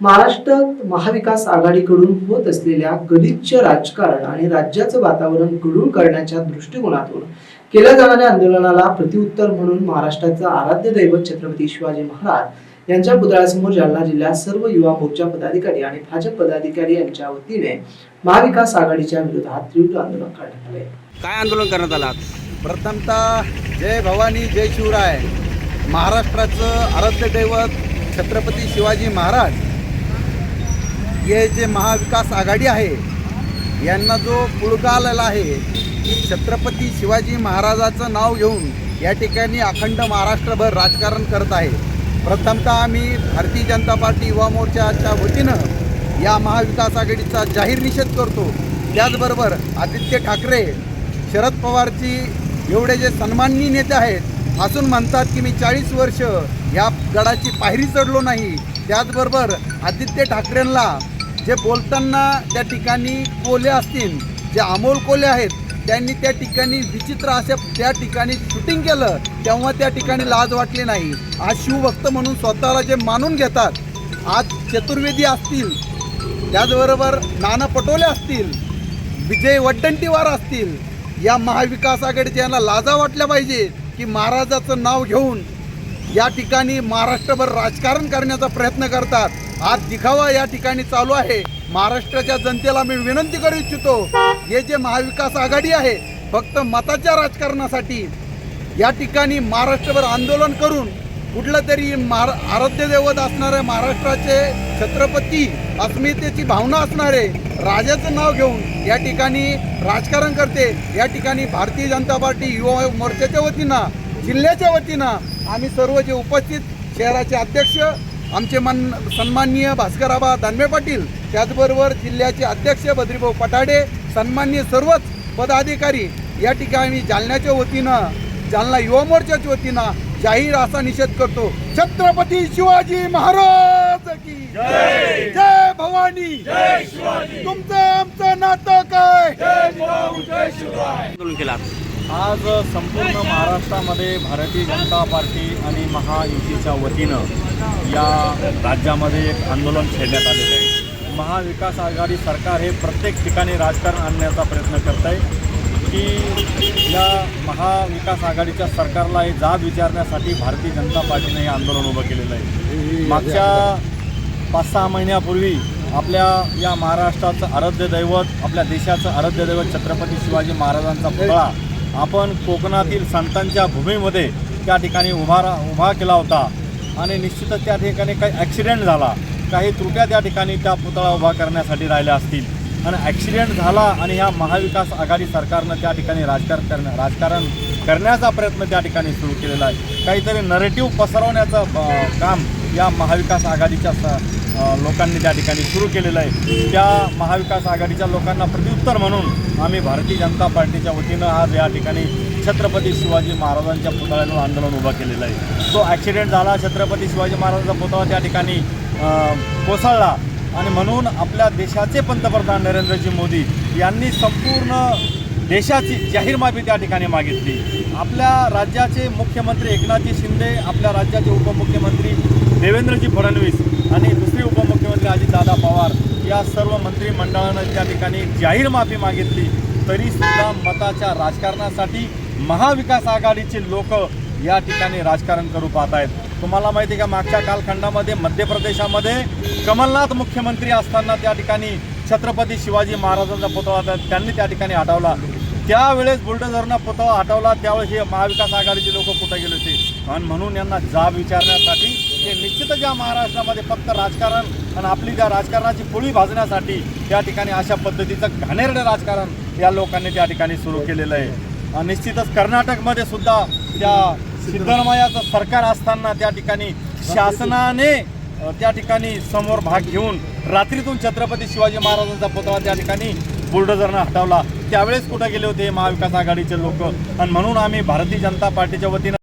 महाराष्ट्रात महाविकास आघाडीकडून होत असलेल्या गलिच्छ राजकारण आणि राज्याचं वातावरण गढूळ करण्याच्या दृष्टिकोनातून केल्या जाणाऱ्या आंदोलनाला प्रत्युत्तर म्हणून महाराष्ट्राचं आराध्य दैवत छत्रपती शिवाजी महाराज यांच्या पुतळ्यासमोर जालना जिल्ह्यात सर्व युवा मोर्चा पदाधिकारी आणि भाजप पदाधिकारी यांच्या वतीने महाविकास आघाडीच्या विरोधात तीव्र आंदोलन करण्यात आले काय आंदोलन करण्यात आलं? प्रथमतः जय भवानी जय शिवराय महाराष्ट्राचं आराध्य दैवत छत्रपती शिवाजी महाराज हे जे महाविकास आघाडी आहे यांना जो पुळका आलेला आहे छत्रपती शिवाजी महाराजाचं नाव घेऊन या ठिकाणी अखंड महाराष्ट्रभर राजकारण करत आहे. प्रथमतः आम्ही भारतीय जनता पार्टी युवा मोर्चाच्या वतीनं या महाविकास आघाडीचा जाहीर निषेध करतो. त्याचबरोबर आदित्य ठाकरे शरद पवारची एवढे जे सन्माननीय नेते आहेत असून म्हणतात की मी चाळीस वर्ष या गडाची पायरी चढलो नाही. त्याचबरोबर आदित्य ठाकरेंना जे बोलताना त्या ठिकाणी कोले असतील जे अमोल कोले आहेत त्यांनी त्या ठिकाणी विचित्र असे त्या ठिकाणी शूटिंग केलं तेव्हा त्या ठिकाणी लाज वाटली नाही. आज शिवभक्त म्हणून स्वतःला जे मानून घेतात आज चतुर्वेदी असतील त्याचबरोबर नाना पटोले असतील विजय वड्डंटीवार असतील या महाविकास आघाडीच्या यांना लाजा वाटल्या पाहिजे की महाराजाचं नाव घेऊन या ठिकाणी महाराष्ट्रभर राजकारण करण्याचा प्रयत्न करतात. आज दिखावा या ठिकाणी चालू आहे. महाराष्ट्राच्या जनतेला मी विनंती करू इच्छितो हे जे महाविकास आघाडी आहे फक्त मताच्या राजकारणासाठी या ठिकाणी महाराष्ट्रभर आंदोलन करून कुठलं तरी महार आराध्य दैवत असणारे महाराष्ट्राचे छत्रपती अस्मितेची भावना असणारे राजाचं नाव घेऊन या ठिकाणी राजकारण करते. या ठिकाणी भारतीय जनता पार्टी युवा मोर्चाच्या वतीनं जिल्ह्याच्या वतीनं आम्ही सर्व जे उपस्थित शहराचे अध्यक्ष आमचे मन सन्माननीय भास्कराबा दानवे पाटील त्याचबरोबर जिल्ह्याचे अध्यक्ष बद्रीभाऊ पटाडे सन्माननीय सर्वच पदाधिकारी या ठिकाणी जालन्याच्या वतीनं जालना युवा मोर्चाच्या वतीनं जाहीर असा निषेध करतो. छत्रपती शिवाजी महाराज की जय. भवानी. तुमचं आमचं नातं काय? आंदोलन केलं आज? संपूर्ण महाराष्ट्रामध्ये भारतीय जनता पार्टी आणि महायुतीच्या वतीनं या राज्यामध्ये एक आंदोलन छेडण्यात आलेलं आहे महाविकास आघाडी सरकार हे प्रत्येक ठिकाणी राजकारण आणण्याचा प्रयत्न करत आहे की या महाविकास आघाडीच्या सरकारला हे जाब विचारण्यासाठी भारतीय जनता पार्टीने हे आंदोलन उभं केलेलं आहे मागच्या पाच सहा महिन्यापूर्वी आपल्या या महाराष्ट्राचं आराध्य दैवत आपल्या देशाचं आराध्य दैवत छत्रपती शिवाजी महाराजांचा पुतळा आपण कोकणातील संतांच्या भूमीमध्ये त्या ठिकाणी उभा रा- उभा केला होता. आणि निश्चितच त्या ठिकाणी काही ॲक्सिडेंट झाला. काही त्रुट्या त्या ठिकाणी त्या पुतळा उभा करण्यासाठी राहिल्या असतील. आणि ॲक्सिडेंट झाला आणि ह्या महाविकास आघाडी सरकारनं त्या ठिकाणी राजकारण करण्या राजकारण करण्याचा प्रयत्न त्या ठिकाणी सुरू केलेला आहे. काहीतरी नरेटिव्ह पसरवण्याचं काम या महाविकास आघाडीच्या स लोकांनी त्या ठिकाणी सुरू केलेलं आहे. त्या महाविकास आघाडीच्या लोकांना प्रत्युत्तर म्हणून आम्ही भारतीय जनता पार्टीच्या वतीनं आज या ठिकाणी छत्रपती शिवाजी महाराजांच्या पुतळ्यावर आंदोलन उभं केलेलं आहे. तो ॲक्सिडेंट झाला छत्रपती शिवाजी महाराजांचा पुतळा त्या ठिकाणी कोसळला. आणि म्हणून आपल्या देशाचे पंतप्रधान नरेंद्रजी मोदी यांनी संपूर्ण देशाची जाहीर माफी त्या ठिकाणी मागितली. आपल्या राज्याचे मुख्यमंत्री एकनाथजी शिंदे आपल्या राज्याचे उपमुख्यमंत्री देवेंद्रजी फडणवीस आणि दुसरे उपमुख्यमंत्री अजितदादा पवार या सर्व मंत्रिमंडळानं त्या ठिकाणी जाहीर माफी मागितली तरीसुद्धा मताच्या राजकारणासाठी महाविकास आघाडीचे लोक या ठिकाणी राजकारण करू पाहत आहेत. तुम्हाला माहिती आहे का मागच्या कालखंडामध्ये मध्य प्रदेशामध्ये कमलनाथ मुख्यमंत्री असताना त्या ठिकाणी छत्रपती शिवाजी महाराजांचा पुतळा त्यांनी त्या ठिकाणी हटवला त्यावेळेस बुलडोझरनं पुतळा हटवला त्यावेळेस हे महाविकास आघाडीचे लोक कुठे गेले होते? आणि म्हणून यांना जाब विचारण्यासाठी हे निश्चितच या महाराष्ट्रामध्ये फक्त राजकारण आणि आपली त्या राजकारणाची पोळी भाजण्यासाठी त्या ठिकाणी अशा पद्धतीचं घाणेरडं राजकारण या लोकांनी त्या ठिकाणी सुरू केलेलं आहे. आणि निश्चितच कर्नाटकमध्ये सुद्धा त्या सिद्धरामय्याचं सरकार असताना त्या ठिकाणी शासनाने त्या ठिकाणी समोर भाग घेऊन रात्रीतून छत्रपती शिवाजी महाराजांचा पुतळा त्या ठिकाणी बुलडोझरनं हटवला. त्यावेळेस कुठं गेले होते महाविकास आघाडीचे लोक? आणि म्हणून आम्ही भारतीय जनता पार्टीच्या वतीनं